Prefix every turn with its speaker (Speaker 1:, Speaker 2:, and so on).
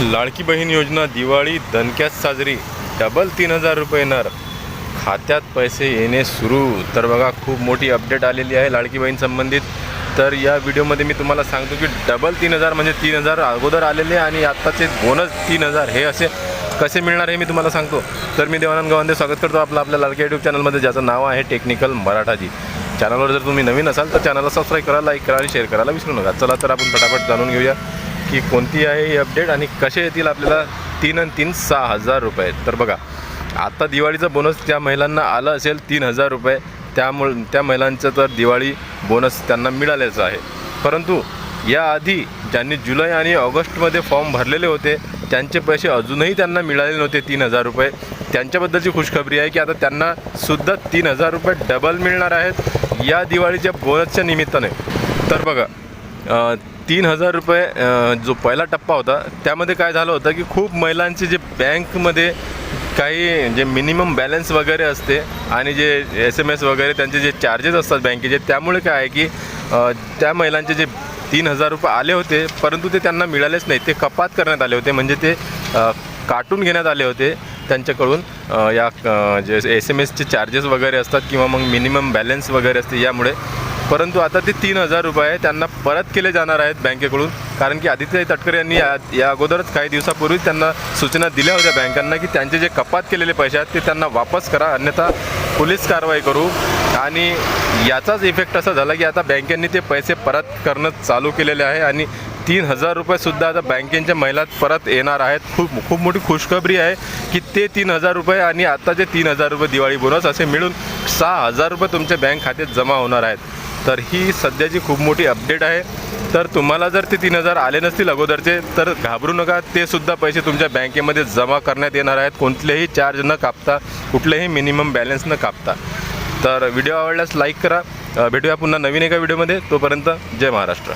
Speaker 1: लाडकी बहीण योजना दिवाळी दणक्यात साजरी डबल तीन हजार रुपये येणार खात्यात पैसे येणे सुरू. तर बघा खूप मोठी अपडेट आलेली आहे लाडकी बहीण संबंधित. तर या व्हिडिओमध्ये मी तुम्हाला सांगतो की डबल तीन हजार म्हणजे तीन हजार अगोदर आलेले आणि आत्ताचे बोनस तीन हजार. हे असे कसे मिळणार हे मी तुम्हाला सांगतो. तर मी देवानंद गवांदे स्वागत करतो आपलं आपल्या लाडकी यूट्यूब चॅनलमध्ये ज्याचं नाव आहे टेक्निकल मराठाजी. चॅनलवर जर तुम्ही नवीन असाल तर चॅनलला सबस्क्राईब करा लाईक करा आणि शेअर करायला विसरू नका. चला तर आपण फटाफट जाणून घेऊया. की कोणती आहे ही अपडेट आणि कसे येतील आपल्याला तीन आणि तीन सहा हजार रुपये. तर बघा आता दिवाळीचा बोनस त्या महिलांना आलं असेल तीन हजार रुपये त्यामुळे त्या महिलांचं तर दिवाळी बोनस त्यांना मिळालेच आहे. परंतु याआधी ज्यांनी जुलै आणि ऑगस्टमध्ये फॉर्म भरलेले होते त्यांचे पैसे अजूनही त्यांना मिळाले नव्हते तीन हजार रुपये. त्यांच्याबद्दलची खुशखबरी आहे की आता त्यांना सुद्धा तीन हजार रुपये डबल मिळणार आहेत या दिवाळीच्या बोनसच्या निमित्ताने. तर बघा तीन हजार रुपये जो पहिला टप्पा होता त्यामध्ये काय झालं होतं की खूप महिलांचे जे बँकमध्ये काही जे मिनिमम बॅलन्स वगैरे असते आणि जे एस एम एस वगैरे त्यांचे जे चार्जेस असतात बँकेचे त्यामुळे काय आहे की त्या महिलांचे जे तीन हजार रुपये आले होते परंतु ते त्यांना मिळालेच नाही. ते कपात करण्यात आले होते म्हणजे ते काटून घेण्यात आले होते त्यांच्याकडून या जे एस एम एसचे चार्जेस वगैरे असतात किंवा मग मिनिमम बॅलन्स वगैरे असते यामुळे परंतु आता ते तीन हजार रुपये त्यांना परत केले जाणार आहेत बँकेकडून. कारण की आदित्य तटकरे यांनी या या अगोदरच काही दिवसापूर्वी त्यांना सूचना दिल्या होत्या बँकांना की त्यांचे जे कपात केलेले पैसे आहेत ते त्यांना वापस करा. अन्यथा पोलीस कारवाई करू. आणि याचाच इफेक्ट असा झाला की आता बँकेंनी ते पैसे परत करणं चालू केलेले आहे. आणि तीन हजार रुपयेसुद्धा आता बँकेच्या महिलात परत येणार आहेत. खूप खूप मोठी खुशखबरी आहे की ते तीन हजार रुपये आणि आताचे तीन हजार रुपये दिवाळी बोनस असे मिळून सहा हजार रुपये तुमच्या बँक खात्यात जमा होणार आहेत. तर ही सध्याची खूप मोठी अपडेट आहे तर तुम्हाला जर ते तीन हजार आले नसतील अगोदरचे तर घाबरू नका. ते सुद्धा पैसे तुमच्या बँकेमध्ये जमा करण्यात येणार आहेत. कोणतेही चार्ज न कापता कुठलेही मिनिमम बॅलन्स न कापता. तर व्हिडिओ आवडल्यास लाईक करा. भेटूया पुन्हा नवीन एका व्हिडिओमध्ये तोपर्यंत जय महाराष्ट्र.